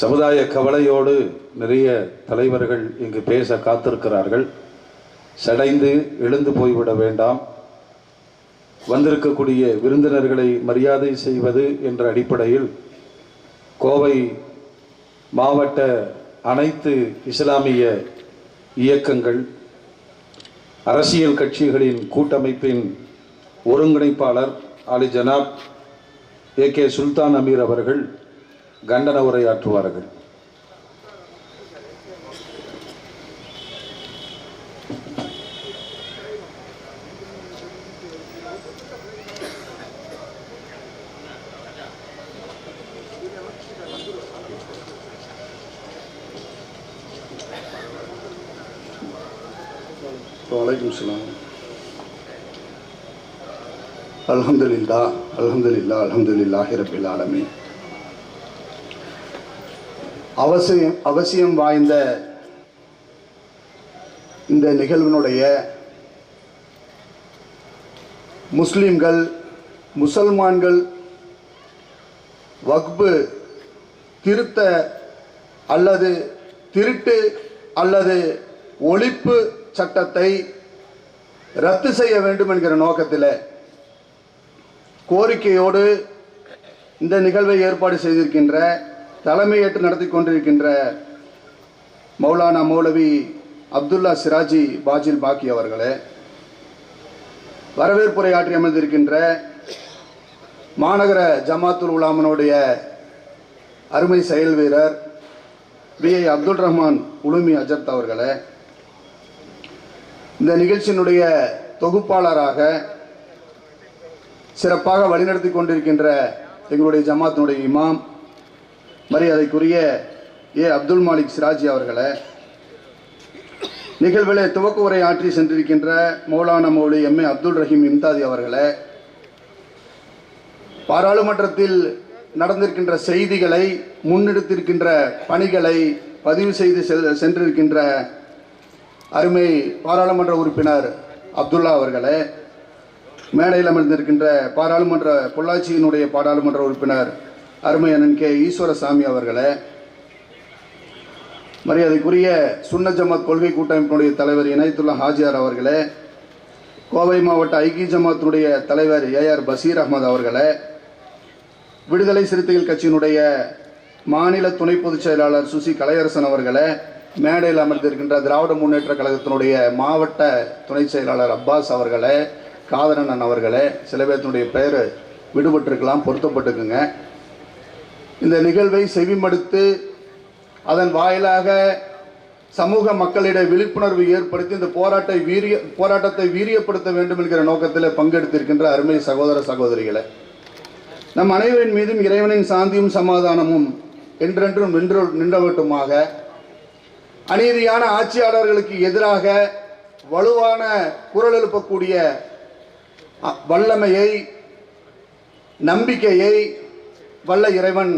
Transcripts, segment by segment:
சமுதாய கவலையோடு நிறைய தலைவர்கள் இங்கு பேச காத்திருக்கிறார்கள். சடைந்து எழுந்து போய்விட வேண்டாம். வந்திருக்கக்கூடிய விருந்தினர்களை மரியாதை செய்வது என்ற அடிப்படையில் கோவை மாவட்ட அனைத்து இஸ்லாமிய இயக்கங்கள் அரசியல் கட்சிகளின் கூட்டமைப்பின் ஒருங்கிணைப்பாளர் அலி ஜனாப் ஏ கே சுல்தான் அமீர் அவர்கள் கண்டன உரையாற்றுவார்கள். வலைக்கும் சலாம் அலமதுல்லா அலமதுல்லா அல்ஹம்துலில்லாஹி ரப்பில் ஆலமீன் அவசியம் அவசியம் வாய்ந்த இந்த நிகழ்வினுடைய முஸ்லீம்கள் முசல்மான்கள் வக்பு திருத்த அல்லது திருட்டு அல்லது ஒழிப்பு சட்டத்தை ரத்து செய்ய வேண்டும் என்கிற நோக்கத்தில் கோரிக்கையோடு இந்த நிகழ்வை ஏற்பாடு செய்திருக்கின்ற தலைமையேற்று நடத்தி கொண்டிருக்கின்ற மௌலானா மௌலவி அப்துல்லா சிராஜி பாஜில் பாக்கி அவர்களே வரவேற்புரையாற்றி அமைந்திருக்கின்ற மாநகர ஜமாத்துல் உலாமனுடைய அருமை செயல் வீரர் வி ஐ அப்துல் ரஹ்மான் உலுமி அஜத் அவர்களே இந்த நிகழ்ச்சியினுடைய தொகுப்பாளராக சிறப்பாக வழிநடத்தி கொண்டிருக்கின்ற எங்களுடைய ஜமாத்தினுடைய இமாம் மரியாதைக்குரிய ஏ அப்துல் மாலிக் சிராஜி அவர்களே நிகழ்வில் துவக்க உரை ஆற்றி சென்றிருக்கின்ற மௌலானா மௌலி எம் ஏ அப்துல் ரஹீம் இம்தாதி அவர்களே பாராளுமன்றத்தில் நடந்திருக்கின்ற செய்திகளை முன்னெடுத்திருக்கின்ற பணிகளை பதிவு செய்து சென்றிருக்கின்ற அருமை பாராளுமன்ற உறுப்பினர் அப்துல்லா அவர்களே மேடையில் அமர்ந்திருக்கின்ற பாராளுமன்ற பொள்ளாச்சியினுடைய பாராளுமன்ற உறுப்பினர் அருமை அண்ணன் கே. ஈஸ்வரசாமி அவர்களே மரியாதைக்குரிய சுன்ன ஜமாத் கொள்கை கூட்டமைப்பினுடைய தலைவர் இணையத்துள்ள ஹாஜியார் அவர்களே கோவை மாவட்ட ஐக்கிய ஜமாத்தினுடைய தலைவர் ஏஆர் பசீர் அகமது அவர்களே விடுதலை சிறுத்தைகள் கட்சியினுடைய மாநில துணை பொதுச் செயலாளர் சுசி கலையரசன் அவர்களே மேடையில் அமர்ந்திருக்கின்ற திராவிட முன்னேற்ற கழகத்தினுடைய மாவட்ட துணை செயலாளர் அப்பாஸ் அவர்களே காதரண்ணன் அவர்களே சில பேர்த்தினுடைய பெயர் விடுபட்டிருக்கலாம் பொருத்தப்பட்டுக்குங்க இந்த நிகழ்வை செவிமடுத்து அதன் வாயிலாக சமூக மக்களிடையே விழிப்புணர்வு ஏற்படுத்தி இந்த போராட்டை வீரிய போராட்டத்தை வீரியப்படுத்த வேண்டும் என்கிற நோக்கத்தில் பங்கெடுத்திருக்கின்ற அருமை சகோதர சகோதரிகளை. நம் அனைவரின் மீதும் இறைவனின் சாந்தியும் சமாதானமும் என்றென்றும் நின்று நின்றவட்டுமாக அநீதியான ஆட்சியாளர்களுக்கு எதிராக வலுவான குரல் எழுப்பக்கூடிய வல்லமையை நம்பிக்கையை வல்ல இறைவன்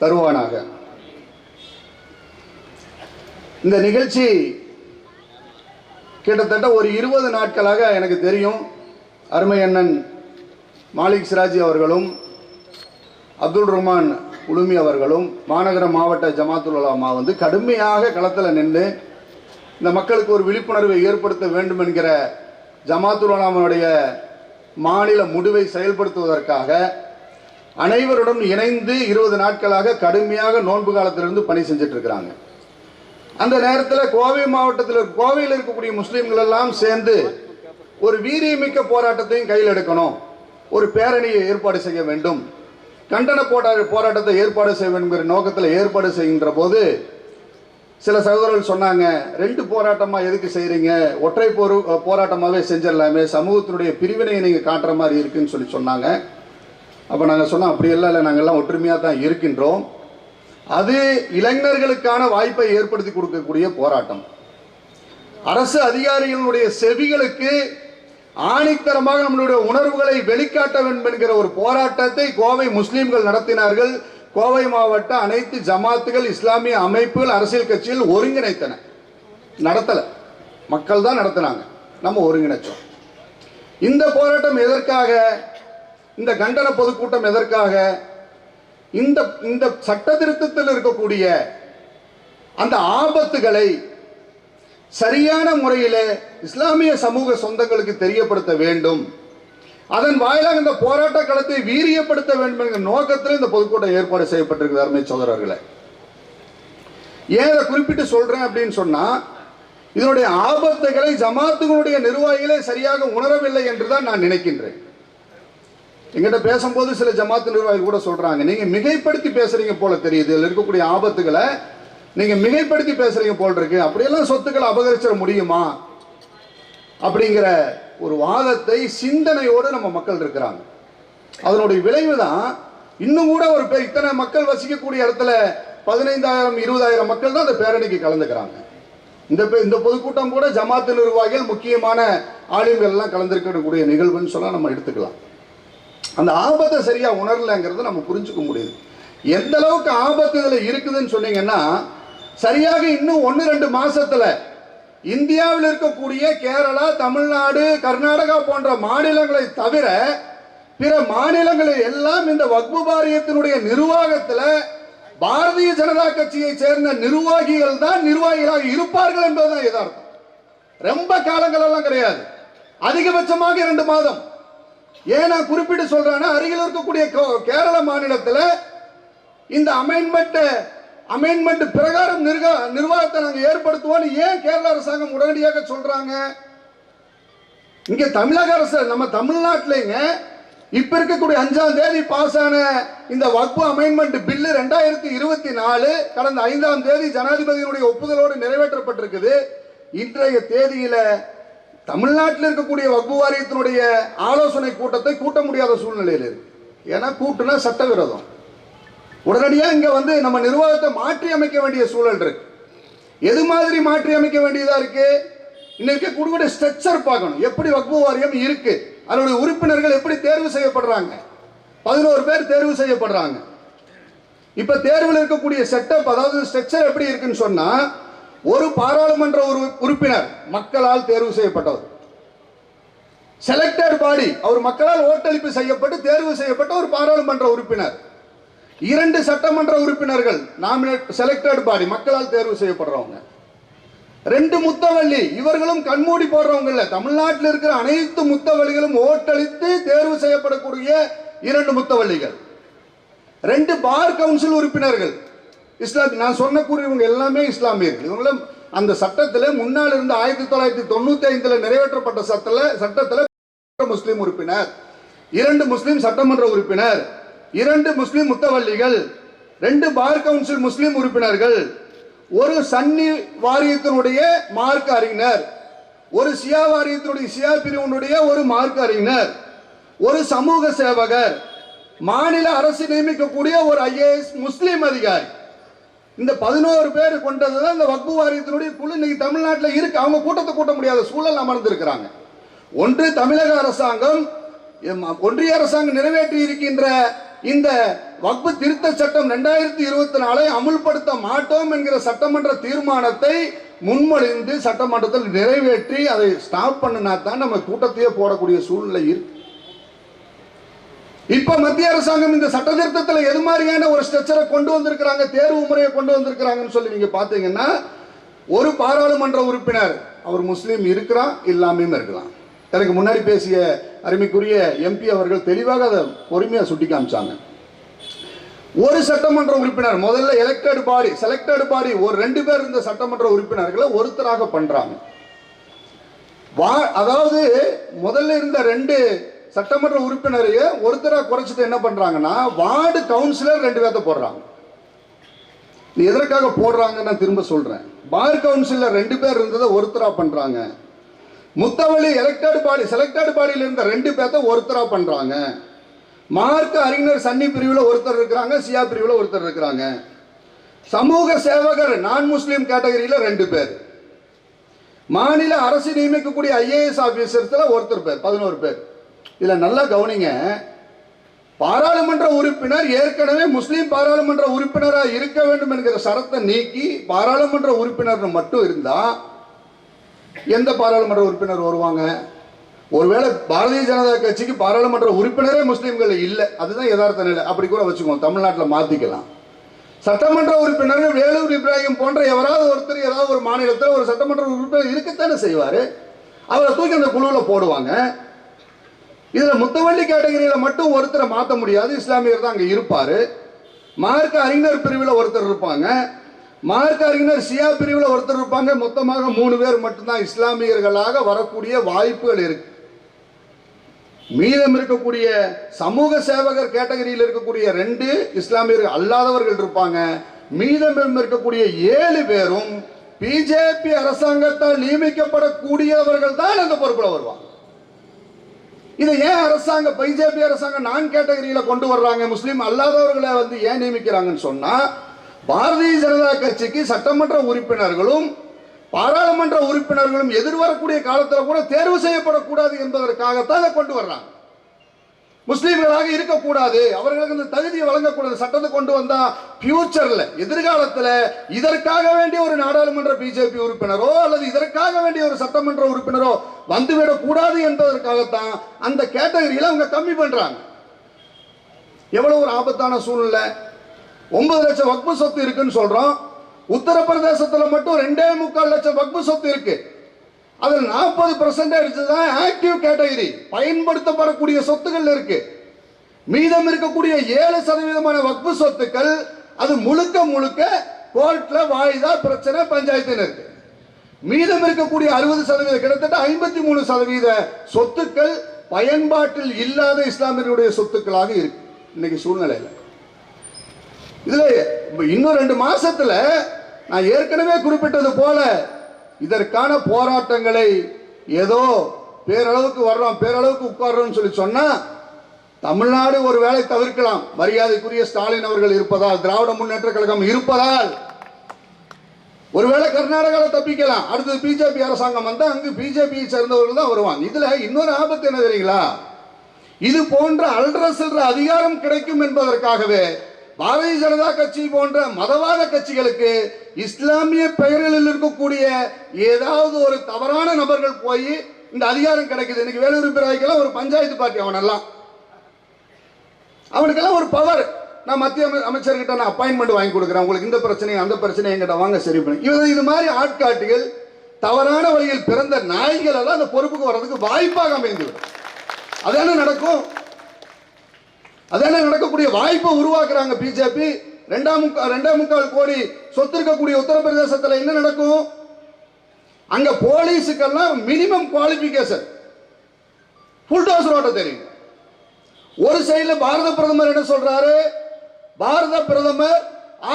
தருவானாக. இந்த நிகழ்ச்சி கிட்டத்தட்ட ஒரு இருபது நாட்களாக எனக்கு தெரியும். அருமை அண்ணன் மாலிக் சிராஜி அவர்களும் அப்துல் ரஹ்மான் உளுமி அவர்களும் மாநகர மாவட்ட ஜமாத்துல் வந்து கடுமையாக களத்தில் நின்று இந்த மக்களுக்கு ஒரு விழிப்புணர்வை ஏற்படுத்த வேண்டும் என்கிற ஜமாத்துல்லாமாவுடைய மாநில முடிவை செயல்படுத்துவதற்காக அனைவருடன் இணைந்து இருபது நாட்களாக கடுமையாக நோன்பு காலத்திலிருந்து பணி செஞ்சுட்டு இருக்கிறாங்க அந்த நேரத்தில் கோவை மாவட்டத்தில் கோவையில் இருக்கக்கூடிய முஸ்லீம்கள் எல்லாம் சேர்ந்து ஒரு வீரியமிக்க போராட்டத்தையும் கையில் எடுக்கணும். ஒரு பேரணியை ஏற்பாடு செய்ய வேண்டும். கண்டன போரா போராட்டத்தை ஏற்பாடு செய்ய வேண்டுங்கிற நோக்கத்தில் ஏற்பாடு செய்கின்ற போது சில சகோதரர்கள் சொன்னாங்க ரெண்டு போராட்டமாக எதுக்கு செய்கிறீங்க ஒற்றை போர் போராட்டமாகவே செஞ்சிடலாமே. சமூகத்தினுடைய பிரிவினையை நீங்கள் காட்டுற மாதிரி இருக்குன்னு சொல்லி சொன்னாங்க. அப்போ நாங்கள் சொன்னோம் அப்படி எல்லாம் இல்லை நாங்கள்லாம் ஒற்றுமையாக தான் இருக்கின்றோம். அது இளைஞர்களுக்கான வாய்ப்பை ஏற்படுத்தி கொடுக்கக்கூடிய போராட்டம். அரசு அதிகாரிகளுடைய செவிகளுக்கு ஆணித்தரமாக நம்மளுடைய உணர்வுகளை வெளிக்காட்ட வேண்டும் என்கிற ஒரு போராட்டத்தை கோவை முஸ்லீம்கள் நடத்தினார்கள். கோவை மாவட்ட அனைத்து ஜமாத்துகள் இஸ்லாமிய அமைப்புகள் அரசியல் கட்சிகள் ஒருங்கிணைத்தன. நடத்தல. மக்கள் தான் நடத்தினாங்க. நம்ம ஒருங்கிணைச்சோம். இந்த போராட்டம் எதற்காக? இந்த கண்டன பொதுக்கூட்டம் எதற்காக? இந்த இந்த சட்ட திருத்தத்தில் இருக்கக்கூடிய அந்த ஆபத்துகளை சரியான முறையில் இஸ்லாமிய சமூக சொந்தங்களுக்கு தெரியப்படுத்த வேண்டும். அதன் வாயிலாக இந்த போராட்ட களத்தை வீரியப்படுத்த வேண்டும் என்கிற நோக்கத்தில் இந்த பொதுக்கூட்டம் ஏற்பாடு செய்யப்பட்டிருக்கிறது அருமை சோதரர்களை ஏன் அதை குறிப்பிட்டு சொல்றேன் அப்படின்னு சொன்னா இதனுடைய ஆபத்துகளை ஜமாத்துகளுடைய நிர்வாகிகளே சரியாக உணரவில்லை என்றுதான் நான் நினைக்கின்றேன். எங்கிட்ட பேசும்போது சில ஜமாத்து நிர்வாகிகள் கூட சொல்றாங்க. நீங்க மிகைப்படுத்தி பேசுறீங்க போல தெரியுது. இதில் இருக்கக்கூடிய ஆபத்துகளை நீங்க மிகைப்படுத்தி பேசுறீங்க போல இருக்கு. அப்படியெல்லாம் சொத்துக்களை அபகரிச்சிட முடியுமா? அப்படிங்கிற ஒரு வாதத்தை சிந்தனையோடு நம்ம மக்கள் இருக்கிறாங்க. அதனுடைய விளைவு தான் இன்னும் கூட ஒரு பே- இத்தனை மக்கள் வசிக்கக்கூடிய இடத்துல பதினைந்தாயிரம் இருபதாயிரம் மக்கள் தான் அந்த பேரணிக்கு கலந்துக்கிறாங்க. இந்த பே- இந்த பொதுக்கூட்டம் கூட ஜமாத்து நிர்வாகிகள் முக்கியமான ஆளுங்கள் எல்லாம் கலந்துருக்கக்கூடிய நிகழ்வுன்னு சொல்ல நம்ம எடுத்துக்கலாம். அந்த ஆபத்தை சரியாக உணரலைங்கிறத நம்ம புரிஞ்சுக்க முடியுது. எந்த அளவுக்கு ஆபத்து இதில் இருக்குதுன்னு சொன்னீங்கன்னா சரியாக இன்னும் ஒன்று ரெண்டு மாசத்துல இந்தியாவில் இருக்கக்கூடிய கேரளா தமிழ்நாடு கர்நாடகா போன்ற மாநிலங்களை தவிர பிற மாநிலங்களில் எல்லாம் இந்த வக்பு வாரியத்தினுடைய நிர்வாகத்தில் பாரதிய ஜனதா கட்சியை சேர்ந்த நிர்வாகிகள் தான் நிர்வாகிகளாக இருப்பார்கள் என்பதுதான் எதார்த்தம் ரொம்ப காலங்கள் எல்லாம் கிடையாது. அதிகபட்சமாக இரண்டு மாதம். ஏன் நான் குறிப்பிட்டு சொல்றேன்னா அருகில் இருக்கக்கூடிய கோ- கேரள மாநிலத்தில் இந்த அமைன்மெண்ட் அமைன்மெண்ட் பிரகாரம் நிர்வா நிர்வாகத்தை நாங்கள் ஏற்படுத்துவோம்னு ஏன் கேரள அரசாங்கம் உடனடியாக சொல்றாங்க? இங்க தமிழக அரசு நம்ம தமிழ்நாட்டிலேங்க இப்ப இருக்கக்கூடிய அஞ்சாம் தேதி பாஸ் ஆன இந்த வக்பு அமைன்மெண்ட் பில்லு ரெண்டாயிரத்தி இருபத்தி நாலு கடந்த ஐந்தாம் தேதி ஜனாதிபதியினுடைய ஒப்புதலோடு நிறைவேற்றப்பட்டிருக்குது. இன்றைய தேதியில தமிழ்நாட்டில் இருக்கக்கூடிய வக்பு வாரியத்தினுடைய ஆலோசனை கூட்டத்தை கூட்ட முடியாத சூழ்நிலையில் இருக்கு. ஏன்னா கூட்டுனா சட்டவிரோதம். உடனடியாக இங்கே வந்து நம்ம நிர்வாகத்தை மாற்றி அமைக்க வேண்டிய சூழல் இருக்கு. எது மாதிரி மாற்றி அமைக்க வேண்டியதாக இருக்கு? இன்னைக்கு இருக்கக்கூடிய ஸ்ட்ரக்சர் பார்க்கணும். எப்படி வக்பு வாரியம் இருக்கு? அதனுடைய உறுப்பினர்கள் எப்படி தேர்வு செய்யப்படுறாங்க? பதினோரு பேர் தேர்வு செய்யப்படுறாங்க. இப்போ தேர்வில் இருக்கக்கூடிய செட்டப் அதாவது ஸ்ட்ரக்சர் எப்படி இருக்குன்னு சொன்னால் ஒரு பாராளுமன்ற உறு- உறுப்பினர் மக்களால் தேர்வு செய்யப்பட்டவர். செலக்டட் பாடி அவர் மக்களால் ஓட்டளிப்பு செய்யப்பட்டு தேர்வு செய்யப்பட்ட ஒரு பாராளுமன்ற உறுப்பினர். இரண்டு சட்டமன்ற உறுப்பினர்கள் நாமினேட் செலக்டட் பாடி மக்களால் தேர்வு செய்யப்படுறவங்க. ரெண்டு முத்தவள்ளி இவர்களும் கண்மூடி போடுறவங்க இல்ல. தமிழ்நாட்டில் இருக்கிற அனைத்து முத்தவள்ளிகளும் ஓட்டளித்து தேர்வு செய்யப்படக்கூடிய இரண்டு முத்தவள்ளிகள். ரெண்டு பார் கவுன்சில் உறுப்பினர்கள். இஸ்லாம் நான் சொன்னக்கூடியவங்க எல்லாமே இஸ்லாமியர்கள். இவங்களும் அந்த சட்டத்தில் முன்னால் இருந்த ஆயிரத்தி தொள்ளாயிரத்தி தொண்ணூற்றி ஐந்தில் நிறைவேற்றப்பட்ட சட்டத்தில் சட்டத்தில் முஸ்லீம் உறுப்பினர் இரண்டு முஸ்லீம் சட்டமன்ற உறுப்பினர் இரண்டு முஸ்லீம் முத்தவல்லிகள் ரெண்டு பார் கவுன்சில் முஸ்லீம் உறுப்பினர்கள் ஒரு சன்னி வாரியத்தினுடைய மார்க் அறிஞர் ஒரு சியா வாரியத்தினுடைய சியா பிரிவினுடைய ஒரு மார்க் அறிஞர் ஒரு சமூக சேவகர் மாநில அரசு நியமிக்கக்கூடிய ஒரு ஐஏஎஸ் முஸ்லீம் அதிகாரி. இந்த பதினோரு பேர் கொண்டது தான் இந்த வக்பு வாரியத்தினுடைய குழு இன்னைக்கு தமிழ்நாட்டில் இருக்கு. அவங்க கூட்டத்தை கூட்ட முடியாத சூழல் அமர்ந்திருக்கிறாங்க. ஒன்று தமிழக அரசாங்கம் எம், ஒன்றிய அரசாங்கம் நிறைவேற்றி இருக்கின்ற இந்த வக்பு திருத்த சட்டம் ரெண்டாயிரத்தி இருபத்தி நாலை அமுல்படுத்த மாட்டோம் என்கிற சட்டமன்ற தீர்மானத்தை முன்மொழிந்து சட்டமன்றத்தில் நிறைவேற்றி அதை ஸ்டாப் பண்ணினா தான் நம்ம கூட்டத்தையே போடக்கூடிய சூழ்நிலை இருக்கு. இப்ப மத்திய அரசாங்கம் இந்த சட்ட திருத்தத்தில் எது மாதிரியான ஒரு ஸ்ட்ரக்சரை கொண்டு வந்திருக்கிறாங்க தேர்வு முறையை கொண்டு வந்திருக்கிறாங்கன்னு சொல்லி நீங்க பாத்தீங்கன்னா ஒரு பாராளுமன்ற உறுப்பினர் அவர் முஸ்லீம் இருக்கிறான் இல்லாமையும் இருக்கலாம். எனக்கு முன்னாடி பேசிய அருமைக்குரிய எம்பி அவர்கள் தெளிவாக அதை பொறுமையா சுட்டி காமிச்சாங்க. ஒரு சட்டமன்ற உறுப்பினர் முதல்ல எலெக்டட் பாடி செலக்டட் பாடி ஒரு ரெண்டு பேர் இருந்த சட்டமன்ற உறுப்பினர்களை ஒருத்தராக பண்றாங்க. வா அதாவது முதல்ல இருந்த ரெண்டு சட்டமன்ற உறுப்பினரையே ஒருத்தராக குறைச்சிட்டு என்ன பண்றாங்கன்னா வார்டு கவுன்சிலர் ரெண்டு பேர்த்த போடுறாங்க. எதற்காக போடுறாங்கன்னு நான் திரும்ப சொல்றேன். பார் கவுன்சிலில் ரெண்டு பேர் இருந்ததை ஒருத்தரா பண்றாங்க. முத்தவழி எலெக்டட் பாடி செலக்டட் பாடியில் இருந்த ரெண்டு பேர்த்த ஒருத்தரா பண்றாங்க. மார்க் அறிஞர் சன்னி பிரிவில் ஒருத்தர் இருக்கிறாங்க சியா பிரிவில் ஒருத்தர் இருக்கிறாங்க. சமூக சேவகர் நான் முஸ்லீம் கேட்டகரியில் ரெண்டு பேர். மாநில அரசு நியமிக்கக்கூடிய ஐஏஎஸ் ஆபீசர்ஸ்ல ஒருத்தர் பேர் பதினோரு பேர். இதில் நல்லா கவனிங்க. பாராளுமன்ற உறுப்பினர் ஏற்கனவே முஸ்லீம் பாராளுமன்ற உறுப்பினராக இருக்க வேண்டும் என்கிற சரத்தை நீக்கி பாராளுமன்ற உறுப்பினர் மட்டும் இருந்தால் எந்த பாராளுமன்ற உறுப்பினர் வருவாங்க? ஒருவேளை பாரதிய ஜனதா கட்சிக்கு பாராளுமன்ற உறுப்பினரே முஸ்லீம்கள் இல்லை. அதுதான் யதார்த்த நிலை. அப்படி கூட வச்சுக்கோங்க. தமிழ்நாட்டில் மாற்றிக்கலாம் சட்டமன்ற உறுப்பினர் வேலூர் இப்ராஹிம் போன்ற எவராவது ஒருத்தர் ஏதாவது ஒரு மாநிலத்தில் ஒரு சட்டமன்ற உறுப்பினர் இருக்கத்தானே செய்வார்? அவரை தூக்கி அந்த குழுவில் போடுவாங்க. இதில் முத்தவள்ளி கேட்டகரியில் மட்டும் ஒருத்தரை மாற்ற முடியாது. இஸ்லாமியர் தான் அங்கே இருப்பார். மார்க்க அறிஞர் பிரிவில் ஒருத்தர் இருப்பாங்க. மார்க்க அறிஞர் சியா பிரிவில் ஒருத்தர் இருப்பாங்க. மொத்தமாக மூணு பேர் மட்டும்தான் இஸ்லாமியர்களாக வரக்கூடிய வாய்ப்புகள் இருக்கு. மீதம் இருக்கக்கூடிய சமூக சேவகர் கேட்டகரியில் இருக்கக்கூடிய ரெண்டு இஸ்லாமியர்கள் அல்லாதவர்கள் இருப்பாங்க. மீதம் இருக்கக்கூடிய ஏழு பேரும் பிஜேபி அரசாங்கத்தால் நியமிக்கப்படக்கூடியவர்கள் தான் அந்த பொறுப்பில் வருவாங்க. இதை ஏன் அரசாங்கம் பிஜேபி அரசாங்கம் நான் கேட்டகரியில கொண்டு வர்றாங்க? முஸ்லீம் அல்லாதவர்களை வந்து ஏன் நியமிக்கிறாங்கன்னு சொன்னா பாரதிய ஜனதா கட்சிக்கு சட்டமன்ற உறுப்பினர்களும் பாராளுமன்ற உறுப்பினர்களும் எதிர்வரக்கூடிய காலத்தில் கூட தேர்வு செய்யப்படக்கூடாது என்பதற்காகத்தான் அதை கொண்டு வர்றாங்க. முஸ்லீம்களாக இருக்கக்கூடாது. அவர்களுக்கு இந்த தகுதியை வழங்கக்கூடாது. சட்டத்தை கொண்டு வந்தா ஃபியூச்சர்ல எதிர்காலத்தில் இதற்காக வேண்டிய ஒரு நாடாளுமன்ற பிஜேபி உறுப்பினரோ அல்லது இதற்காக வேண்டிய ஒரு சட்டமன்ற உறுப்பினரோ வந்துவிடக் கூடாது என்பதற்காகத்தான் அந்த கேட்டகரியில அவங்க கம்மி பண்றாங்க. எவ்வளவு ஒரு ஆபத்தான சூழ்நிலை. ஒன்பது லட்சம் வக்பு சொத்து இருக்குன்னு சொல்றோம். உத்தரப்பிரதேசத்துல மட்டும் ரெண்டே முக்கால் லட்சம் வக்பு சொத்து இருக்கு. அதில் நாற்பது பர்சன்டேஜ் தான் ஆக்டிவ் கேட்டகரி பயன்படுத்தப்படக்கூடிய சொத்துக்கள் இருக்கு. மீதம் இருக்கக்கூடிய ஏழு சதவீதமான வக்பு சொத்துக்கள் அது முழுக்க முழுக்க கோர்ட்ல வாய்தா பிரச்சனை பஞ்சாயத்தில் இருக்கு. மீதம் இருக்கக்கூடிய அறுபது சதவீத கிட்டத்தட்ட ஐம்பத்தி மூணு சதவீத சொத்துக்கள் பயன்பாட்டில் இல்லாத இஸ்லாமியர்களுடைய சொத்துக்களாக இருக்கு. இன்னைக்கு சூழ்நிலையில். இதுல இன்னும் ரெண்டு மாசத்துல நான் ஏற்கனவே குறிப்பிட்டது போல இதற்கான போராட்டங்களை ஏதோ பேரளவுக்கு வர்றோம் பேரளவுக்கு உட்கார்றோம்னு சொல்லி சொன்னா தமிழ்நாடு ஒரு வேளை தவிர்க்கலாம். மரியாதைக்குரிய ஸ்டாலின் அவர்கள் இருப்பதால் திராவிட முன்னேற்ற கழகம் இருப்பதால் ஒருவேளை கர்நாடகாவில் தப்பிக்கலாம். அடுத்தது பிஜேபி அரசாங்கம் வந்தால் அங்கு பிஜேபியை சேர்ந்தவர்கள் தான் வருவாங்க. இதில் இன்னொரு ஆபத்து என்ன தெரியுங்களா? இது போன்ற அல்ட்ரஸ் அதிகாரம் கிடைக்கும் என்பதற்காகவே பாரதிய ஜனதா கட்சி போன்ற மதவாத கட்சிகளுக்கு இஸ்லாமிய பெயர்களில் இருக்கக்கூடிய ஏதாவது ஒரு தவறான நபர்கள் போய் இந்த அதிகாரம் கிடைக்குது. இன்னைக்கு வேலூர் பிராய்க்கெல்லாம் ஒரு பஞ்சாயத்து பார்ட்டி அவனெல்லாம். அவனுக்கெல்லாம் ஒரு பவர் நான் மத்திய அமை- அமைச்சர்கிட்ட நான் அப்பாயின்மெண்ட் வாங்கி கொடுக்குறேன். உங்களுக்கு இந்த பிரச்சனை அந்த பிரச்சனை எங்கிட்ட வாங்க சரி பண்ணி. இது இது மாதிரி ஆட்காட்டிகள் தவறான வழியில் பிறந்த நாய்கள் எல்லாம் அந்த பொறுப்புக்கு வர்றதுக்கு வாய்ப்பாக அமைந்துவிடும். என்ன நடக்கும்? அதெல்லாம் நடக்கக்கூடிய வாய்ப்பை உருவாக்குறாங்க பிஜேபி ரெண்டாம் முக்கால் ரெண்டே முக்கால் கோடி சொத்து இருக்கக்கூடிய உத்தரப்பிரதேசத்தில் என்ன நடக்கும்? அங்க போலீஸுக்கெல்லாம் மினிமம் குவாலிபிகேஷன் புல்டோசர் ஓட்ட தெரியும். ஒரு சைடில் பாரத பிரதமர் என்ன சொல்றாரு? பாரத பிரதமர்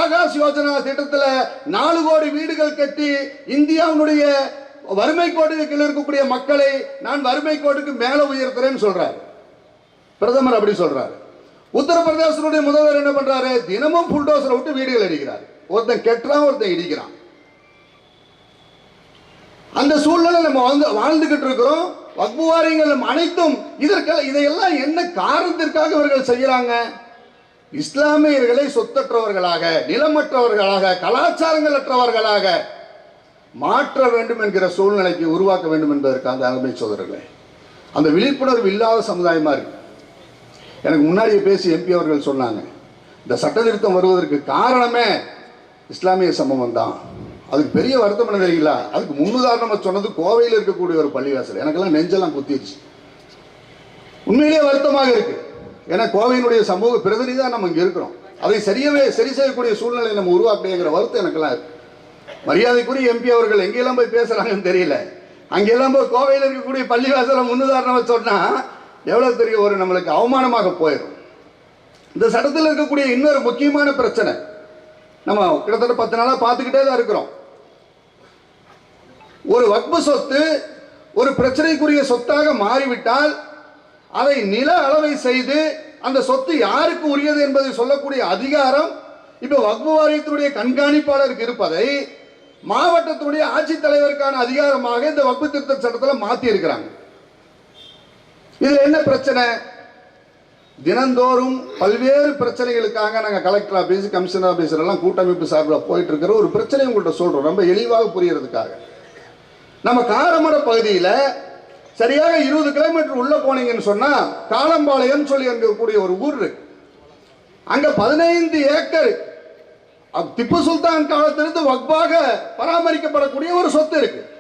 ஆகாஷ் யோஜனா திட்டத்தில் நாலு கோடி வீடுகள் கட்டி இந்தியாவுடைய வறுமை கோட்டுக்கு கீழே இருக்கக்கூடிய மக்களை நான் வறுமை கோட்டுக்கு மேலே உயர்த்துறேன்னு சொல்றாரு. பிரதமர் அப்படி சொல்றாரு. உத்தரப்பிரதேசனுடைய முதல்வர் என்ன பண்றாரு? தினமும் புல்டோசரை விட்டு வீடுகள் அடிக்கிறார் ஒருத்தன் கெட்டுறான் ஒருத்தன் இடிக்கிறான். அந்த சூழ்நிலை நம்ம வாழ்ந்து வாழ்ந்துகிட்டு இருக்கிறோம். வக்புவாரியங்கள் அனைத்தும் இதற்கெல்லாம் இதையெல்லாம் என்ன காரணத்திற்காக இவர்கள் செய்கிறாங்க இஸ்லாமியர்களை சொத்தற்றவர்களாக நிலமற்றவர்களாக கலாச்சாரங்கள் அற்றவர்களாக மாற்ற வேண்டும் என்கிற சூழ்நிலைக்கு உருவாக்க வேண்டும் என்பதற்காக அருமை சோதரர்களே அந்த விழிப்புணர்வு இல்லாத சமுதாயமா இருக்கு. எனக்கு முன்னாடியே பேசி எம்பி அவர்கள் சொன்னாங்க இந்த சட்டத்திருத்தம் வருவதற்கு காரணமே இஸ்லாமிய சமூகம் தான் அதுக்கு பெரிய வருத்தம் என்ன தெரியுங்களா? அதுக்கு முன்னுதாரணமாக சொன்னது கோவையில் இருக்கக்கூடிய ஒரு பள்ளிவாசல். எனக்கெல்லாம் நெஞ்செல்லாம் குத்திடுச்சு உண்மையிலேயே வருத்தமாக இருக்கு. ஏன்னா கோவையினுடைய சமூக பிரதிநிதியாக நம்ம இங்கே இருக்கிறோம். அதை சரியவே சரி செய்யக்கூடிய சூழ்நிலை நம்ம உருவாக்கலைங்கிற வருத்தம் எனக்கெல்லாம் இருக்கு. மரியாதைக்குரிய எம்பி அவர்கள் எங்கெல்லாம் போய் பேசுகிறாங்கன்னு தெரியல. அங்கெல்லாம் போய் கோவையில் இருக்கக்கூடிய பள்ளிவாசலை முன்னுதாரணமாக சொன்னால் எவ்வளவு பெரிய ஒரு நம்மளுக்கு அவமானமாக போயிடும். இந்த சட்டத்தில் இருக்கக்கூடிய இன்னொரு முக்கியமான பிரச்சனை. நம்ம கிட்டத்தட்ட பத்து நாளாக பார்த்துக்கிட்டே தான் இருக்கிறோம். ஒரு வக்பு சொத்து ஒரு பிரச்சனைக்குரிய சொத்தாக மாறிவிட்டால் அதை நில அளவை செய்து அந்த சொத்து யாருக்கு உரியது என்பதை சொல்லக்கூடிய அதிகாரம் இப்போ வக்பு வாரியத்தினுடைய கண்காணிப்பாளருக்கு இருப்பதை மாவட்டத்தினுடைய ஆட்சித்தலைவருக்கான அதிகாரமாக இந்த வக்பு திருத்த சட்டத்தில் மாற்றி இருக்கிறாங்க இதுல என்ன பிரச்சனை? தினந்தோறும் பல்வேறு பிரச்சனைகளுக்காக நாங்கள் கலெக்டர் ஆஃபீஸ் கமிஷனர் ஆஃபீஸ் எல்லாம் கூட்டமைப்பு சார்பில் போயிட்டு இருக்கிற ஒரு பிரச்சனை உங்கள்கிட்ட சொல்றோம். ரொம்ப எளிவாக புரியறதுக்காக. நம்ம காரமர பகுதியில் சரியாக இருபது கிலோமீட்டர் உள்ள போனீங்கன்னு சொன்னா காலம்பாளையம் சொல்லி கூடிய ஒரு ஊர் இருக்கு. அங்க பதினைந்து ஏக்கர் அப் திப்பு சுல்தான் காலத்திலிருந்து வக்பாக பராமரிக்கப்படக்கூடிய ஒரு சொத்து இருக்கு.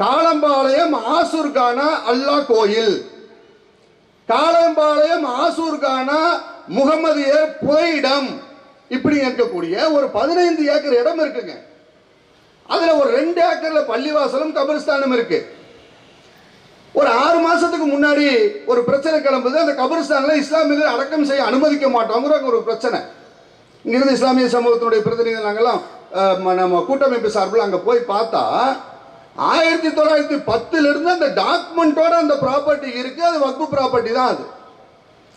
காலம்பாளையம் ஆசூர்கானா அல்லாஹ் கோயில். காலம்பாளையம் ஆசூர்கானா முகமதிய புதையிடம். இப்படி இருக்கக்கூடிய ஒரு பதினைந்து ஏக்கர் இடம் இருக்குங்க. அதுல ஒரு ரெண்டு ஏக்கர்ல பள்ளிவாசலும் கபிரிஸ்தானும் இருக்கு. ஒரு ஆறு மாசத்துக்கு முன்னாடி ஒரு பிரச்சனை கிளம்புது. அந்த கபிரிஸ்தான்ல இஸ்லாமியர்கள் அடக்கம் செய்ய அனுமதிக்க மாட்டோங்கிற ஒரு பிரச்சனை. இங்கிருந்து இஸ்லாமிய சமூகத்தினுடைய பிரதிநிதிகள் நாங்கெல்லாம் நம்ம கூட்டமைப்பு சார்பில் அங்கே போய் பார்த்தா ஆயிரத்தி தொள்ளாயிரத்தி பத்துல இருந்து அந்த டாக்குமெண்ட்டோட அந்த ப்ராப்பர்ட்டி இருக்கு. அது வக்பு ப்ராப்பர்ட்டி தான் அது.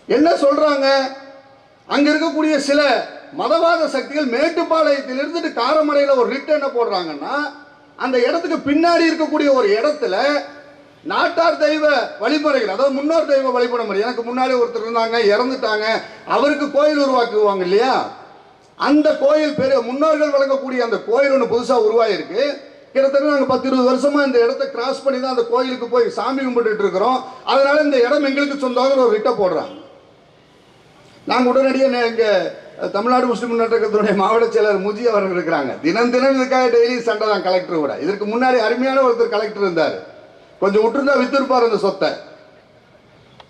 என்ன சொல்றாங்க? அங்க இருக்கக்கூடிய சில மதவாத சக்திகள் மேட்டுப்பாளையத்தில் இருந்துட்டு காரமடையில் ஒரு ரிட் என்ன போடுறாங்கன்னா அந்த இடத்துக்கு பின்னாடி இருக்கக்கூடிய ஒரு இடத்துல நாட்டார் தெய்வ வழிமுறைகள் அதாவது முன்னோர் தெய்வ வழிபட முறை. எனக்கு முன்னாடி ஒருத்தர் இருந்தாங்க இறந்துட்டாங்க. அவருக்கு கோயில் உருவாக்குவாங்க இல்லையா? அந்த கோயில் பெரிய முன்னோர்கள் வழங்கக்கூடிய அந்த கோயில் ஒன்று புதுசாக உருவாயிருக்கு. கிட்டத்தட்ட நாங்கள் பத்து இருபது வருஷமா இந்த இடத்த கிராஸ் பண்ணி தான் அந்த கோயிலுக்கு போய் சாமி கும்பிட்டுட்டு இருக்கிறோம். அதனால இந்த இடம் எங்களுக்கு சொந்தமாக ஒரு ரிட்ட போடுறாங்க. நாங்கள் உடனடியாக இங்கே தமிழ்நாடு முஸ்லிம் முன்னேற்றத்தினுடைய மாவட்ட செயலர் முஜி அவர்கள் இருக்கிறாங்க. தினம் தினம் இதுக்காக டெய்லி சண்டை தான் கலெக்டர் கூட. இதற்கு முன்னாடி அருமையான ஒருத்தர் கலெக்டர் இருந்தார். கொஞ்சம் விட்டுருந்தா வித்திருப்பார் அந்த சொத்தை.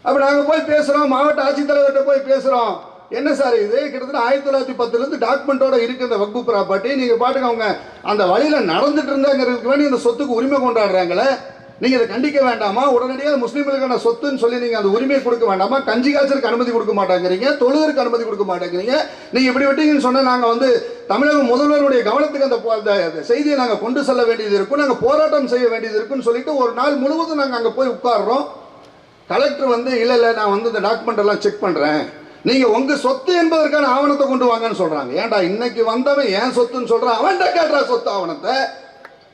அப்போ நாங்கள் போய் பேசுகிறோம் மாவட்ட ஆட்சித்தலைவர்கிட்ட போய் பேசுகிறோம் என்ன சார் இது? கிட்டத்தட்ட ஆயிரத்தி தொள்ளாயிரத்தி பத்துலேருந்து டாக்குமெண்ட்டோட இருக்கு இந்த வக்பு ப்ராப்பர்ட்டி. நீங்கள் பாட்டுக்கு அவங்க அந்த வழியில் நடந்துட்டு இருந்தாங்கிறதுக்கு வேண்டி இந்த சொத்துக்கு உரிமை கொண்டாடுறாங்களே. நீங்கள் இதை கண்டிக்க வேண்டாமா? உடனடியாக முஸ்லீம்களுக்கான சொத்துன்னு சொல்லி நீங்கள் அந்த உரிமையை கொடுக்க வேண்டாமா? கஞ்சி காய்ச்சலுக்கு அனுமதி கொடுக்க மாட்டேங்கிறீங்க. தொழுதற்கு அனுமதி கொடுக்க மாட்டேங்கிறீங்க. நீங்கள் இப்படி விட்டீங்கன்னு சொன்னால் நாங்கள் வந்து தமிழக முதல்வருடைய கவனத்துக்கு அந்த அந்த செய்தியை நாங்கள் கொண்டு செல்ல வேண்டியது இருக்கும். நாங்கள் போராட்டம் செய்ய வேண்டியது இருக்குன்னு சொல்லிட்டு ஒரு நாள் முழுவதும் நாங்கள் அங்கே போய் உட்கார்றோம். கலெக்டர் வந்து இல்லை இல்லை நான் வந்து இந்த டாக்குமெண்ட் எல்லாம் செக் பண்ணுறேன் நீங்கள் உங்கள் சொத்து என்பதற்கான ஆவணத்தை கொண்டு வாங்கன்னு சொல்கிறாங்க ஏன்டா இன்னைக்கு வந்தவன் ஏன் சொத்துன்னு சொல்கிறான் அவன்கிட்ட கேட்குறா சொத்து ஆவணத்தை.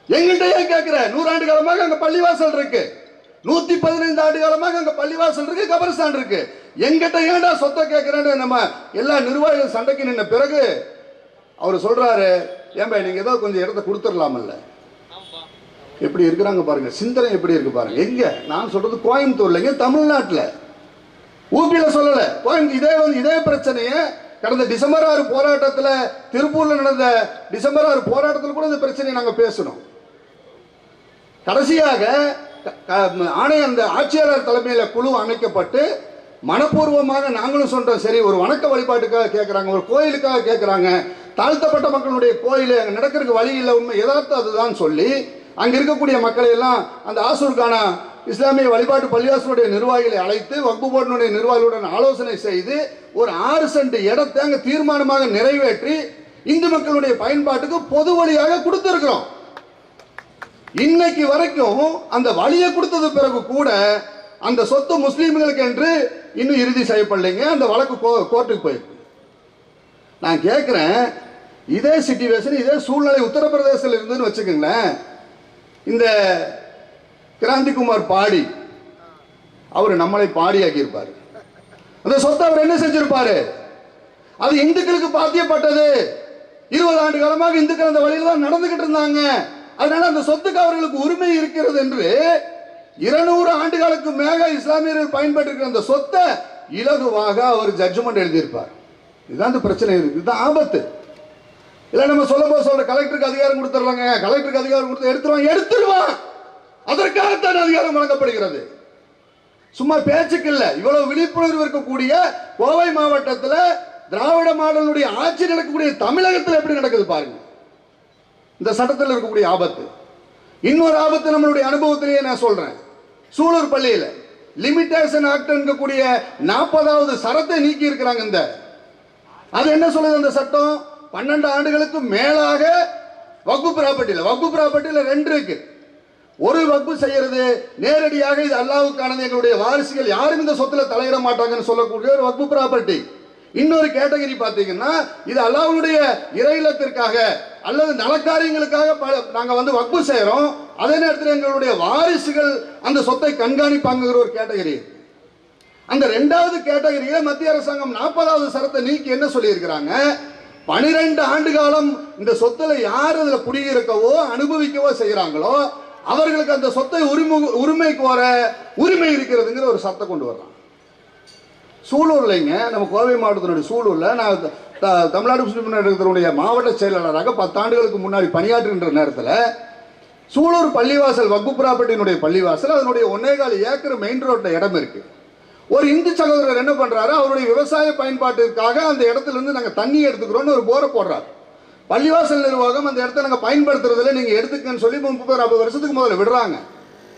எங்கள்கிட்ட ஏன் கேட்குற? நூறாண்டு காலமாக அங்க பள்ளிவாசல் இருக்கு. நூற்றி பதினைந்து ஆண்டு காலமாக அங்க பள்ளிவாசல் இருக்கு கபரஸ்தான் இருக்கு. எங்கிட்ட ஏன்டா சொத்தை கேட்குறேன்னு நம்ம எல்லா நிர்வாகிகள் சண்டைக்கு நின்ன பிறகு அவர் சொல்கிறாரு ஏன்பா நீங்கள் ஏதோ கொஞ்சம் இடத்த கொடுத்துடலாமல்ல. எப்படி இருக்கிறாங்க பாருங்க. சிந்தனை எப்படி இருக்கு பாருங்க. எங்க? நான் சொல்றது கோயம்புத்தூர்லங்க தமிழ்நாட்டில். ஊபியில சொல்லல. இதே வந்து இதே பிரச்சனையை கடந்த டிசம்பர் ஆறு போராட்டத்தில் திருப்பூர்ல நடந்த டிசம்பர் ஆறு போராட்டத்தில் கூட இந்த பிரச்சனையை நாங்கள் பேசணும். கடைசியாக ஆணைய அந்த ஆட்சியாளர் தலைமையில் குழு அமைக்கப்பட்டு மனப்பூர்வமாக நாங்களும் சொல்றோம் சரி ஒரு வணக்க வழிபாட்டுக்காக கேட்குறாங்க ஒரு கோயிலுக்காக கேட்குறாங்க தாழ்த்தப்பட்ட மக்களுடைய கோயில் அங்கே நடக்கிறதுக்கு வழி இல்லை உண்மை எதார்த்தம் அதுதான் சொல்லி அங்கே இருக்கக்கூடிய மக்களை எல்லாம் அந்த ஆசூருக்கான இஸ்லாமிய வழிபாட்டு பள்ளிவாசனுடைய நிர்வாகிகளை அழைத்து வக்பு போர்டினுடைய நிர்வாகிகளுடன் ஆலோசனை செய்து ஒரு ஆறு சென்ட் இடத்தை அங்கே தீர்மானமாக நிறைவேற்றி இந்து மக்களுடைய பயன்பாட்டுக்கு பொது வழியாக கொடுத்துருக்கிறோம். இன்னைக்கு வரைக்கும் அந்த வழியை கொடுத்தது பிறகு கூட அந்த சொத்து முஸ்லீம்களுக்கு என்று இன்னும் இறுதி செய்யப்படலைங்க. அந்த வழக்கு கோ- கோர்ட்டுக்கு போயிருக்கு. நான் கேட்குறேன் இதே சிச்சுவேஷன் இதே சூழ்நிலை உத்தரப்பிரதேசத்தில் இருந்துன்னு வச்சுக்கோங்களேன். இந்த கிராந்திகுமார் பாடி அவர் நம்மளை பாடியாக்கியிருப்பார். அந்த சொத்தை அவர் என்ன செஞ்சிருப்பாரு? அது இந்துக்களுக்கு பாத்தியப்பட்டது. இருபது ஆண்டு காலமாக இந்துக்கள் அந்த வழியில் தான் நடந்துகிட்டு இருந்தாங்க. அதனால அந்த சொத்துக்கு அவர்களுக்கு உரிமை இருக்கிறது என்று இருநூறு ஆண்டுகளுக்கு மேக இஸ்லாமியர்கள் பயன்பட்டு அந்த சொத்தை இலகுவாக அவர் ஜட்ஜ்மெண்ட் எழுதியிருப்பார். இதுதான் இந்த பிரச்சனை. இருக்கு இதுதான் ஆபத்து. இல்லை நம்ம சொல்ல போக சொல்ற கலெக்டருக்கு அதிகாரம் கொடுத்துருவாங்க கலெக்டருக்கு அதிகாரம் கொடுத்து எடுத்துருவான் எடுத்துருவான் அதற்காகத்தான் அதிகாரம் வழங்கப்படுகிறது. சும்மா பேச்சுக்கு இல்ல இவ்வளவு விழிப்புணர்வு இருக்கக்கூடிய கோவை மாவட்டத்தில் திராவிட மாடலுடைய ஆட்சி நடக்கக்கூடிய தமிழகத்தில் எப்படி நடக்குது பாருங்க. இந்த சட்டத்தில் இருக்கக்கூடிய ஆபத்து. இன்னொரு ஆபத்து நம்மளுடைய அனுபவத்திலேயே நான் சொல்றேன். சூலூர் பள்ளியில் லிமிடேஷன் ஆக்ட் இருக்கக்கூடிய நாற்பதாவது சரத்தை நீக்கி இருக்கிறாங்க இந்த. அது என்ன சொல்லுது அந்த சட்டம்? பன்னெண்டு ஆண்டுகளுக்கு மேலாக வகுப்பு ப்ராப்பர்ட்டியில் வகுப்பு ப்ராப்பர்ட்டியில் ரெண்டு இருக்குது ஒரு வகுப்பு செய்யறது நேரடியாக இது அல்லாவுக்கானது. எங்களுடைய வாரிசுகள் யாரும் இந்த சொத்துல தலையிட மாட்டாங்கன்னு சொல்லக்கூடிய ஒரு வகுப்பு ப்ராப்பர்ட்டி இன்னொரு கேட்டகரி பார்த்தீங்கன்னா இது அல்லாவுடைய இறையிலத்திற்காக அல்லது நலக்காரியங்களுக்காக ப- நாங்க வந்து வகுப்பு செய்கிறோம் அதே நேரத்தில் எங்களுடைய வாரிசுகள் அந்த சொத்தை கண்காணிப்பாங்கிற ஒரு கேட்டகரி அந்த ரெண்டாவது கேட்டகரியில மத்திய அரசாங்கம் நாற்பதாவது சரத்தை நீக்கி என்ன சொல்லியிருக்கிறாங்க? பனிரெண்டு ஆண்டு காலம் இந்த சொத்துல யார் அதுல குடியிருக்கவோ அனுபவிக்கவோ செய்கிறாங்களோ அவர்களுக்கு அந்த சொத்தை உரிமை உரிமை கோர உரிமை இருக்கிறதுங்கிற ஒரு சத்தம் கொண்டு வர்றான். சூலூர்லைங்க நம்ம கோவை மாவட்டத்தினுடைய சூலூரில் நான் த- தமிழ்நாடு முஸ்லிம் முன்னேற்றத்தினுடைய மாவட்ட செயலாளராக பத்தாண்டுகளுக்கு முன்னாடி பணியாற்றுகின்ற நேரத்தில் சூலூர் பள்ளிவாசல் வக்கு ப்ராப்பர்ட்டியினுடைய பள்ளிவாசல் அதனுடைய ஒன்னேகால் ஏக்கர் மெயின் ரோட்டில் இடம் இருக்குது ஒரு இந்து சகோதரர் என்ன பண்ணுறாரு அவருடைய விவசாய பயன்பாட்டிற்காக அந்த இடத்துல இருந்து தண்ணி எடுத்துக்கிறோன்னு ஒரு போரை போடுறாரு. பள்ளிவாசல் நிர்வாகம் அந்த இடத்த நாங்கள் பயன்படுத்துறதுல நீங்கள் எடுத்துக்கன்னு சொல்லி முப்பது நாற்பது வருஷத்துக்கு முதல்ல விடுறாங்க.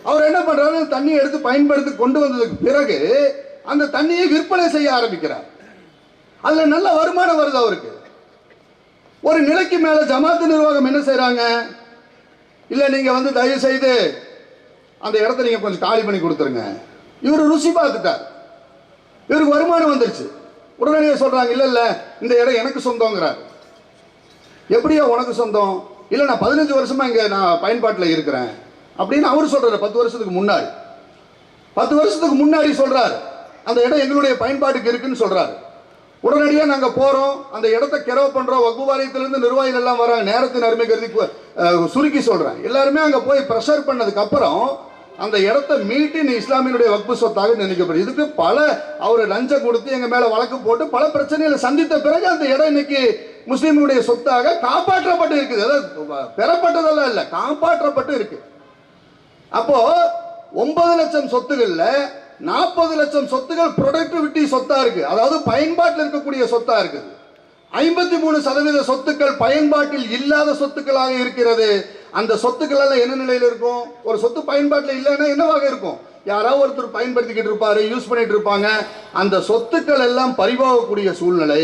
அவர் என்ன பண்ணுறாரு தண்ணியை எடுத்து பயன்படுத்தி கொண்டு வந்ததுக்கு பிறகு அந்த தண்ணியை விற்பனை செய்ய ஆரம்பிக்கிறார். அதில் நல்ல வருமானம் வருது அவருக்கு. ஒரு நிலைக்கு மேலே ஜமாத்து நிர்வாகம் என்ன செய்கிறாங்க இல்லை நீங்கள் வந்து தயவு செய்து அந்த இடத்த நீங்கள் கொஞ்சம் காலி பண்ணி கொடுத்துருங்க. இவர் ருசி பார்த்துட்டார். இவருக்கு வருமானம் வந்துருச்சு. உடனடியாக சொல்கிறாங்க இல்லை இல்லை இந்த இடம் எனக்கு சொந்தங்கிறார். எப்படியோ உனக்கு சொந்தம். இல்லை நான் பதினஞ்சு வருஷமாக இங்கே நான் பயன்பாட்டில் இருக்கிறேன். அப்படின்னு அவர் சொல்கிறார் பத்து வருஷத்துக்கு முன்னாடி. பத்து வருஷத்துக்கு முன்னாடி சொல்கிறார் அந்த இடம் எங்களுடைய பயன்பாட்டுக்கு இருக்குன்னு சொல்கிறார் உடனடியாக நாங்கள் போகிறோம் அந்த இடத்த கிரவ பண்ணுறோம் வகுப்பு வாரியத்திலிருந்து நிர்வாகிகள் எல்லாம் வராங்க. நேரத்தின் அருமை கருதி சுருக்கி சொல்கிறேன் எல்லாருமே அங்கே போய் ப்ரெஷர் பண்ணதுக்கப்புறம் அந்த இடத்த மீட்டு நீ இஸ்லாமியனுடைய வகுப்பு சொத்தாக நினைக்கப்படும் இதுக்கு பல அவர் லஞ்சம் கொடுத்து எங்க மேல வழக்கு போட்டு பல பிரச்சனைகளை சந்தித்த பிறகு அந்த இடம் இன்னைக்கு முஸ்லீம்களுடைய சொத்தாக காப்பாற்றப்பட்டு இருக்குது. அதாவது பெறப்பட்டதெல்லாம் இல்லை காப்பாற்றப்பட்டு இருக்கு. அப்போ ஒன்பது லட்சம் சொத்துகள்ல நாற்பது லட்சம் சொத்துகள் ப்ரொடக்டிவிட்டி சொத்தா இருக்கு. அதாவது பயன்பாட்டில் இருக்கக்கூடிய சொத்தா இருக்குது. ஐம்பத்தி மூணு சதவீத சொத்துக்கள் பயன்பாட்டில் இல்லாத சொத்துக்களாக இருக்கிறது. அந்த சொத்துக்கள் எல்லாம் என்ன நிலையில் இருக்கும்? ஒரு சொத்து பயன்பாட்டில் இல்லைன்னா என்னவாக இருக்கும்? யாராவது ஒருத்தர் பயன்படுத்திக்கிட்டு இருப்பாரு யூஸ் பண்ணிட்டு இருப்பாங்க. அந்த சொத்துக்கள் எல்லாம் பறிவாகக்கூடிய சூழ்நிலை.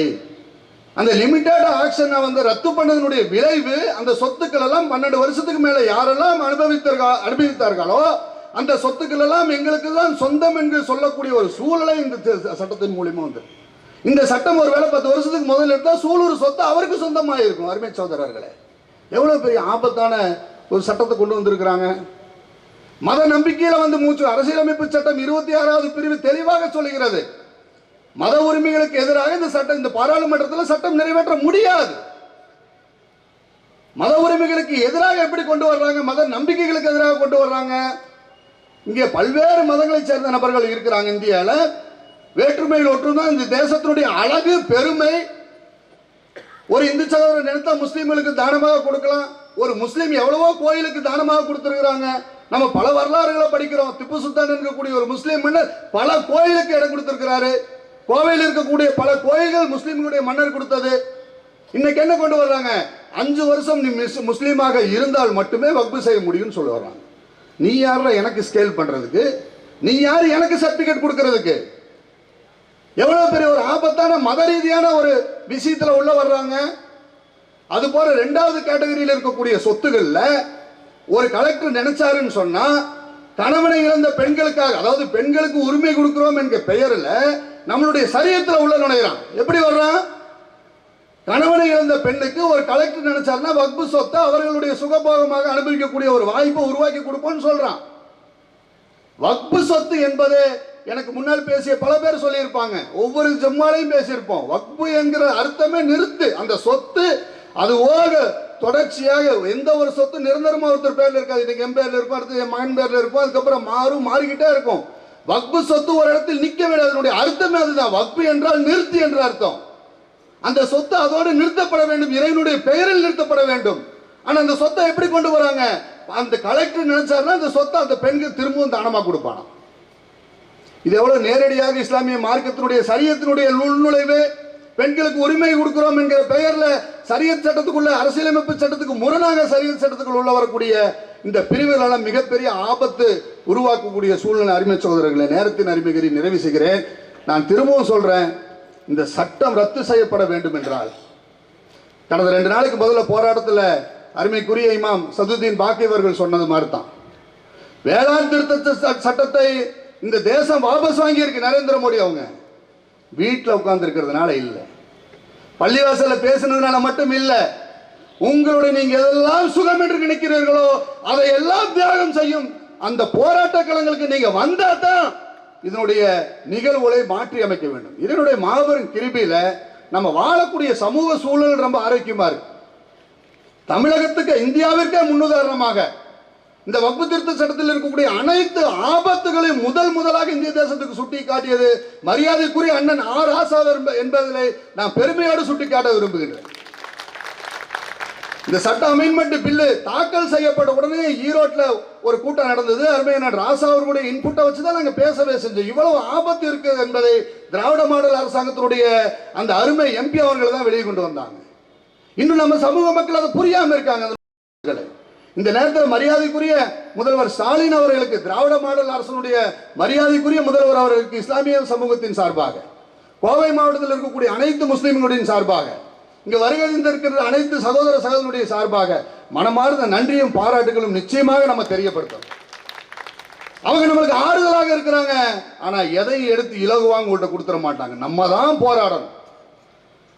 அந்த லிமிட்டட் ஆக்ஷனை வந்து ரத்து பண்ணதனுடைய விளைவு அந்த சொத்துக்கள் எல்லாம் பன்னெண்டு வருஷத்துக்கு மேல யாரெல்லாம் அனுபவித்தார்களோ அனுபவித்தார்களோ அந்த சொத்துக்கள் எல்லாம் எங்களுக்கு தான் சொந்தம் என்று சொல்லக்கூடிய ஒரு சூழலை இந்த சட்டத்தின் மூலியமா வந்து. இந்த சட்டம் ஒரு வேலை பத்து வருஷத்துக்கு முதல்ல எடுத்தா சூலூர் சொத்து அவருக்கு சொந்தமாக இருக்கும் அருமை சகோதரர்களே. எவ்வளவு பெரிய ஆபத்தான ஒரு சட்டத்தை கொண்டு வந்திருக்கிறாங்க? மத நம்பிக்கையில வந்து மூச்சு அரசியலமைப்பு சட்டம் இருபத்தி ஆறாவது பிரிவு தெளிவாக சொல்லுகிறது. மத உரிமைகளுக்கு எதிராக இந்த சட்டம் இந்த பாராளுமன்றத்தில் சட்டம் நிறைவேற்ற முடியாது. மத உரிமைகளுக்கு எதிராக எப்படி கொண்டு வர்றாங்க? மத நம்பிக்கைகளுக்கு எதிராக கொண்டு வர்றாங்க? இங்கே பல்வேறு மதங்களை சேர்ந்த நபர்கள் இருக்கிறாங்க இந்தியாவில் வேற்றுமையில் ஒற்றும்தான் இந்த தேசத்தினுடைய அழகு பெருமை ஒரு இந்து சகோதரர் நினைத்தா முஸ்லீம்களுக்கு தானமாக கொடுக்கலாம். ஒரு முஸ்லீம் எவ்வளவோ கோயிலுக்கு தானமாக கொடுத்துருக்குறாங்க. நம்ம பல வரலாறுகளை படிக்கிறோம். திப்பு சுல்தான் இருக்கக்கூடிய ஒரு முஸ்லீம் மன்னர் பல கோயிலுக்கு இடம் கொடுத்திருக்கிறாரு. கோவையில் இருக்கக்கூடிய பல கோயில்கள் முஸ்லீம்களுடைய மன்னர் கொடுத்தது. இன்னைக்கு என்ன கொண்டு வர்றாங்க? அஞ்சு வருஷம் நீ மிஸ் முஸ்லீமாக இருந்தால் மட்டுமே வக்பு செய்ய முடியும்னு சொல்லி வர்றாங்க. நீ யார எனக்கு ஸ்கேல் பண்றதுக்கு? நீ யார் எனக்கு சர்டிபிகேட் கொடுக்கறதுக்கு? எவ்வளவு பெரிய ஒரு ஆபத்தான மத ரீதியான ஒரு விஷயத்துல உள்ள வர்றாங்க? அது போல ரெண்டாவது கேட்டகரியில் இருக்கக்கூடிய சொத்துகள்ல ஒரு கலெக்டர் நினைச்சாருன்னு சொன்னா கணவனை இழந்த பெண்களுக்காக அதாவது பெண்களுக்கு உரிமை கொடுக்கிறோம் என்கிற பெயர்ல நம்மளுடைய சரியத்துல உள்ள நுழையிறான். எப்படி வர்றான்? கணவனை இழந்த பெண்ணுக்கு ஒரு கலெக்டர் நினைச்சாருன்னா வக்பு சொத்தை அவர்களுடைய சுகபோகமாக அனுபவிக்கக்கூடிய ஒரு வாய்ப்பை உருவாக்கி கொடுப்போம்னு சொல்றான். வக்பு சொத்து என்பது எனக்கு முன்னால் பேசிய பல பேர் சொல்லியிருப்பாங்க. ஒவ்வொரு ஜம்மாலையும் பேசியிருப்போம். வக்பு என்கிற அர்த்தமே நிறுத்து. அந்த சொத்து அது ஓக தொடர்ச்சியாக எந்த ஒரு சொத்து நிரந்தரமாக ஒருத்தர் பேரில் இருக்காது. இன்னைக்கு என் பேரில் இருக்கும் அடுத்து என் மகன் பேரில் இருக்கும் அதுக்கப்புறம் மாறும் மாறிக்கிட்டே இருக்கும். வக்பு சொத்து ஒரு இடத்தில் நிற்க வேண்டிய அதனுடைய அர்த்தமே அதுதான். வக்பு என்றால் நிறுத்து என்ற அர்த்தம். அந்த சொத்து அதோடு நிறுத்தப்பட வேண்டும். இறைவனுடைய பெயரில் நிறுத்தப்பட வேண்டும். ஆனால் அந்த சொத்தை எப்படி கொண்டு வராங்க? அந்த கலெக்டர் நினைச்சாருன்னா அந்த சொத்தை அந்த பெண்கள் திரும்பவும் தானமாக கொடுப்பானா இது எவ்வளவு நேரடியாக இஸ்லாமிய மார்க்கத்தினுடைய சரியத்தினுடைய உள்நுழைவு பெண்களுக்கு உரிமை கொடுக்கிறோம் என்கிற பெயர்ல சரியத் சட்டத்துக்குள்ள அரசியலமைப்பு சட்டத்துக்கு முரணாக சரியத் சட்டத்துக்குள் உள்ள வரக்கூடிய இந்த பிரிவுகளெல்லாம் மிகப்பெரிய ஆபத்து உருவாக்கக்கூடிய சூழ்நிலை அருமை சகோதரர்களை நேரத்தின் அறிமுகரி நிறைவு செய்கிறேன். நான் திரும்பவும் சொல்றேன் இந்த சட்டம் ரத்து செய்யப்பட வேண்டும் என்றால் கடந்த ரெண்டு நாளைக்கு முதல்ல போராட்டத்தில் அருமைக்குரிய இமாம் சதுதீன் பாக்கியவர்கள் சொன்னது மாதிரி தான் வேளாண் திருத்த ச- சட்டத்தை இந்த தேசம் வாபஸ் வாங்கியிருக்கு நரேந்திர மோடி அவங்க. வீட்டில் உட்கார்ந்து இருக்கிறதுனால இல்லை. பள்ளிவாசலில் பேசுனதுனால மட்டும் இல்லை. உங்களுடைய நீங்க எதெல்லாம் சுகம் என்று நினைக்கிறீர்களோ அதை எல்லாம் தியாகம் செய்யும். அந்த போராட்ட களங்களுக்கு நீங்க வந்தா தான் இதனுடைய நிகழ்வுகளை மாற்றி அமைக்க வேண்டும். இதனுடைய மாபெரும் கிருபியில நம்ம வாழக்கூடிய சமூக சூழல் ரொம்ப ஆரோக்கியமா இருக்கு. தமிழகத்துக்கு இந்தியாவிற்கே முன்னுதாரணமாக இந்த வக்பு திருத்த சட்டத்தில் இருக்கக்கூடிய அனைத்து ஆபத்துகளையும் முதல் முதலாக இந்திய தேசத்துக்கு சுட்டி காட்டியது மரியாதைக்குரிய அண்ணன் ஆர் ஆசா என்பதிலே நான் பெருமையோடு சுட்டி காட்ட விரும்புகிறேன் இந்த சட்ட அமெண்ட்மெண்ட் பில்லு தாக்கல் செய்யப்பட்ட உடனே ஈரோட்டில் ஒரு கூட்டம் நடந்தது. அருமையான ராசா அவர்களுடைய இன்புட்டை வச்சு தான் நாங்கள் பேசவே செஞ்சோம். இவ்வளவு ஆபத்து இருக்கு என்பதை திராவிட மாடல் அரசாங்கத்தினுடைய அந்த அருமை எம்பி அவர்கள் தான் வெளியே கொண்டு வந்தாங்க. இன்னும் நம்ம சமூக மக்கள் அதை புரியாம இருக்காங்க. இந்த நேரத்தில் மரியாதைக்குரிய முதல்வர் ஸ்டாலின் அவர்களுக்கு திராவிட மாடல் அரசனுடைய மரியாதைக்குரிய முதல்வர் அவர்களுக்கு இஸ்லாமிய சமூகத்தின் சார்பாக கோவை மாவட்டத்தில் இருக்கக்கூடிய அனைத்து முஸ்லிம்களின் சார்பாக இங்க வருகை இருக்கிற அனைத்து சகோதர சகோதரனுடைய சார்பாக மனமார்ந்த நன்றியும் பாராட்டுகளும் நிச்சயமாக நம்ம தெரியப்படுத்தணும் அவங்க நம்மளுக்கு ஆறுதலாக இருக்கிறாங்க. ஆனா எதையும் எடுத்து இலகுவாங்க உங்கள்கிட்ட கொடுத்துட மாட்டாங்க. நம்ம தான் போராடணும்.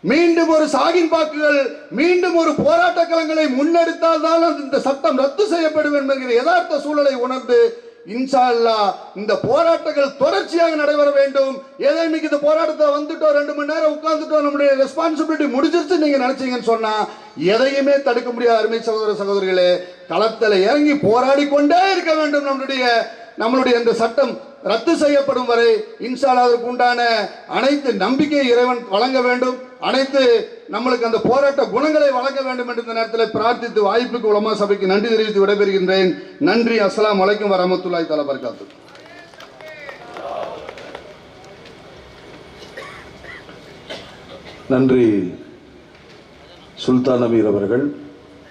மீண்டும் ஒரு சாகின் பாக்குகள் மீண்டும் ஒரு போராட்ட களங்களை முன்னெடுத்தால் தான் அந்த- இந்த சட்டம் ரத்து செய்யப்படும் என்கிற யதார்த்த சூழலை உணர்ந்து இன்ஷா அல்லாஹ் இந்த போராட்டங்கள் தொடர்ச்சியாக நடைபெற வேண்டும். ஏதோ இன்னைக்கு இந்த போராட்டத்தை வந்துட்டோம் ரெண்டு மணி நேரம் உட்கார்ந்துட்டோம் நம்முடைய ரெஸ்பான்சிபிலிட்டி முடிஞ்சிருச்சு நீங்க நினைச்சீங்கன்னு சொன்னா எதையுமே தடுக்க முடியாத அருமை சகோதர சகோதரிகளே களத்தில் இறங்கி போராடி கொண்டே இருக்க வேண்டும் நம்மளுடைய நம்மளுடைய இந்த சட்டம் ரத்து செய்யப்படும் வரை இன்ஷால்லா அதற்கு உண்டான அனைத்து நம்பிக்கையை இறைவன் வழங்க வேண்டும். அனைத்து நம்மளுக்கு அந்த போராட்ட குணங்களை வழங்க வேண்டும் என்று இந்த நேரத்தில் பிரார்த்தித்து வாய்ப்புக்கு உலமா சபைக்கு நன்றி தெரிவித்து விடைபெறுகின்றேன். நன்றி. அஸ்லாம் அலைக்கும் வரமத்துல்லாய் தஆலா பரகாத்து நன்றி. சுல்தான் அமீர் அவர்கள்.